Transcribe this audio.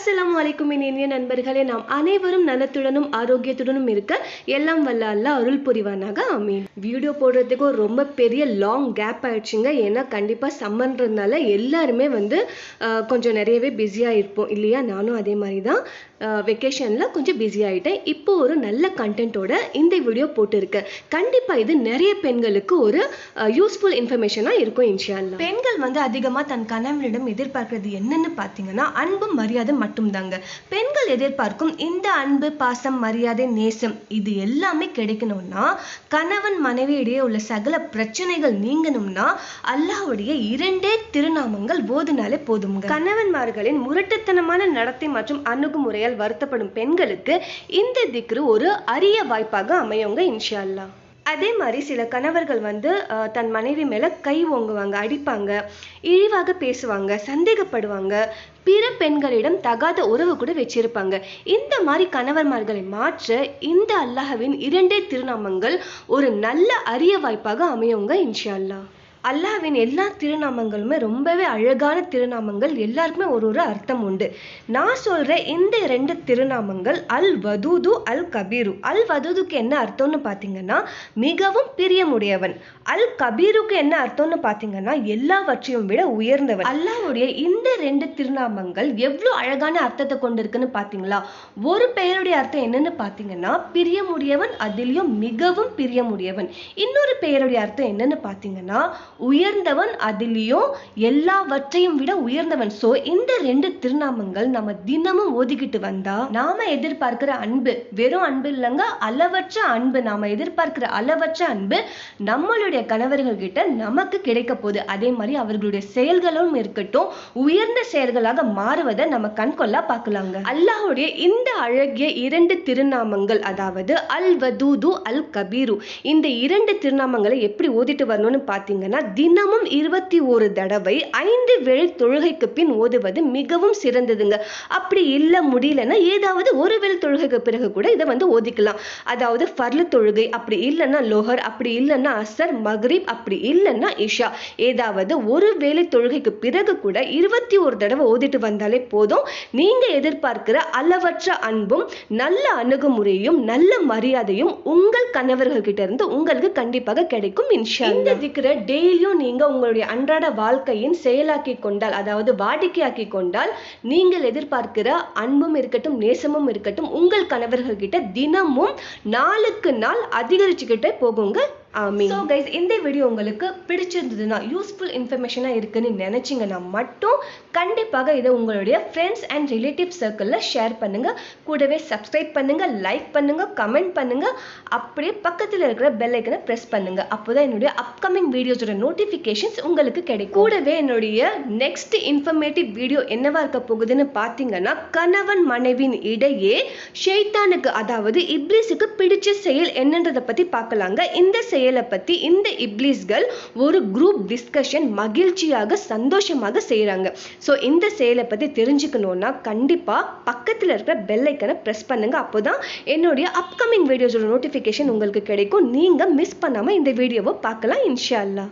அஸ்லாம் வலைக்கும் என் இனிய நண்பர்களே நாம் அனைவரும் நலத்துடனும் ஆரோக்கியத்துடனும் இருக்க எல்லாம் வல்ல அல்ல அருள் புரிவானாக. அமீன் வீடியோ போடுறதுக்கு ஒரு ரொம்ப பெரிய லாங் கேப் ஆயிடுச்சுங்க. ஏன்னா கண்டிப்பாக சம்மன்றதுனால எல்லாருமே வந்து கொஞ்சம் நிறையவே பிஸியாக இருப்போம் இல்லையா? நானும் அதே மாதிரி தான் வெக்கேஷனில் கொஞ்சம் பிஸி ஆகிட்டேன் இப்போ ஒரு நல்ல கண்டென்ட்டோட இந்த வீடியோ போட்டிருக்கேன் கண்டிப்பாக இது நிறைய பெண்களுக்கு ஒரு யூஸ்ஃபுல் இன்ஃபர்மேஷனாக இருக்கும் இன்ஷியால் பெண்கள் வந்து அதிகமாக தன் கணவனிடம் எதிர்பார்க்கறது என்னன்னு பார்த்தீங்கன்னா அன்பும் மரியாதை மட்டும்தாங்க. பெண்கள் எதிர்பார்க்கும் இந்த அன்பு பாசம் மரியாதை நேசம் இது எல்லாமே கிடைக்கணும்னா கணவன் மனைவி இடையே உள்ள சகல பிரச்சனைகள் நீங்கணும்னா அல்லாஹ்வுடைய இரண்டே திருநாமங்கள் போதுனாலே போதுங்க கணவன்மார்களின் முரட்டுத்தனமான நடத்தை மற்றும் அணுகுமுறையால் வருத்தப்படும் பெண்களுக்கு இந்த திக்ரு ஒரு அரிய வாய்ப்பாக அமையுங்க இன்ஷா அல்லாஹ். அதே மாதிரி சில கணவர்கள் வந்து தன் மனைவி மேலே கை ஓங்குவாங்க அடிப்பாங்க இழிவாக பேசுவாங்க சந்தேகப்படுவாங்க. பிற பெண்களிடம் தகாத உறவு கூட வச்சிருப்பாங்க. இந்த மாதிரி கணவர்மார்களை மாற்ற இந்த அல்லாஹ்வின் இரண்டே திருநாமங்கள் ஒரு நல்ல அரிய வாய்ப்பாக அமையுங்க இன்ஷா அல்லாஹ். அல்லாஹ்வின் எல்லா திருநாமங்களுமே ரொம்பவே அழகான திருநாமங்கள். எல்லாருக்குமே ஒரு ஒரு அர்த்தம் உண்டு. நான் சொல்கிற இந்த ரெண்டு திருநாமங்கள் அல் வதூது அல் கபீரு அல் வதூதுக்கு என்ன அர்த்தம்னு பார்த்தீங்கன்னா மிகவும் பிரியமுடையவன். அல் கபீருக்கு என்ன அர்த்தம்னு பார்த்தீங்கன்னா எல்லாவற்றையும் விட உயர்ந்தவன். அல்லாவுடைய இந்த ரெண்டு திருநாமங்கள் எவ்வளோ அழகான அர்த்தத்தை கொண்டிருக்குன்னு பார்த்தீங்களா ஒரு பெயருடைய அர்த்தம் என்னன்னு பார்த்தீங்கன்னா பிரியமுடையவன் அதிலையும் மிகவும் பிரியமுடையவன். இன்னொரு பெயருடைய அர்த்தம் என்னன்னு பார்த்தீங்கன்னா உயர்ந்தவன் அதிலையும் எல்லாவற்றையும் விட உயர்ந்தவன். சோ இந்த ரெண்டு திருநாமங்கள் நம்ம தினமும் ஓதிக்கிட்டு வந்தா நாம எதிர்பார்க்கிற அன்பு வெறும் அன்பு இல்லைங்க அளவற்ற அன்பு நாம எதிர்பார்க்கிற அளவற்ற அன்பு நம்மளுடைய கணவர்கள் கிட்ட நமக்கு கிடைக்க போகுது. அதே மாதிரி அவர்களுடைய செயல்களும் இருக்கட்டும் உயர்ந்த செயல்களாக மாறுவதை நம்ம கண்கொள்ளா பார்க்கலாங்க. அல்லாஹுடைய இந்த அழகிய இரண்டு திருநாமங்கள் அதாவது அல் வதூது அல் கபீரு இந்த இரண்டு திருநாமங்களை எப்படி ஓதிட்டு வரணும்னு பார்த்தீங்கன்னா தினமும் இருபத்தி ஒரு தடவை ஐந்து வேளை தொழுகைக்கு பின் ஓதுவது மிகவும் சிறந்ததுங்க. அப்படி இல்லை முடியலன்னா ஏதாவது ஒரு வேளை தொழுகைக்கு பிறகு கூட இதை வந்து ஓதிக்கலாம். அதாவது ஃபர்லு தொழுகை அப்படி இல்லைன்னா லோஹர் அப்படி இல்லைன்னா அசர் மக்ரீப் அப்படி இல்லைன்னா இஷா. ஏதாவது ஒரு வேளை தொழுகைக்கு பிறகு கூட இருபத்தி ஒரு தடவை ஓதிட்டு வந்தாலே போதும். நீங்கள் எதிர்பார்க்கிற அளவற்ற அன்பும் நல்ல அணுகுமுறையும் நல்ல மரியாதையும் உங்கள் கணவர்கள் கிட்ட இருந்து உங்களுக்கு கண்டிப்பாக கிடைக்கும் இன்ஷா இந்த திக்கிற இதையும் நீங்க உங்களுடைய அன்றாட வாழ்க்கையின் செயலாக்கி கொண்டால் அதாவது வாடிக்கையாக்கி கொண்டால் நீங்கள் எதிர்பார்க்கிற அன்பும் இருக்கட்டும் நேசமும் இருக்கட்டும் உங்கள் கணவர்கள் கிட்ட தினமும் நாளுக்கு நாள் அதிகரிச்சுக்கிட்டே போகுங்க. ஸோ கைஸ் இந்த வீடியோ உங்களுக்கு பிடிச்சிருந்ததுன்னா யூஸ்ஃபுல் இன்ஃபர்மேஷனாக இருக்குன்னு நினச்சிங்கன்னா மட்டும் கண்டிப்பாக இதை உங்களுடைய ஃப்ரெண்ட்ஸ் அண்ட் ரிலேட்டிவ் சர்க்கிளில் ஷேர் பண்ணுங்க. கூடவே சப்ஸ்கிரைப் பண்ணுங்க லைக் பண்ணுங்க கமெண்ட் பண்ணுங்க. அப்படியே பக்கத்தில் இருக்கிற பெல் ஐக்கனை ப்ரெஸ் பண்ணுங்க. அப்போதான் என்னுடைய அப்கமிங் வீடியோஸோட நோட்டிஃபிகேஷன்ஸ் உங்களுக்கு கிடைக்கும். கூடவே என்னுடைய நெக்ஸ்ட் இன்ஃபர்மேட்டிவ் வீடியோ என்னவா இருக்க போகுதுன்னு பார்த்தீங்கன்னா கணவன் மனைவியின் இடையே ஷெய்தானுக்கு அதாவது இப்லீஸுக்கு பிடிச்ச செயல் என்னன்றதை பற்றி பார்க்கலாங்க. இந்த செயல் பற்றி இந்த இப்லீஸ்கள் ஒரு குரூப் டிஸ்கஷன் மகிழ்ச்சியாக சந்தோஷமாக செய்கிறாங்க ஸோ இந்த செயலை பற்றி தெரிஞ்சுக்கணுன்னா கண்டிப்பாக பக்கத்தில் இருக்கிற பெல்லைக்கனை ப்ரெஸ் பண்ணுங்க. அப்போதான் என்னுடைய அப்கமிங் வீடியோஸோட நோட்டிஃபிகேஷன் உங்களுக்கு கிடைக்கும். நீங்கள் மிஸ் பண்ணாமல் இந்த வீடியோவை பார்க்கலாம் இன்ஷா அல்லா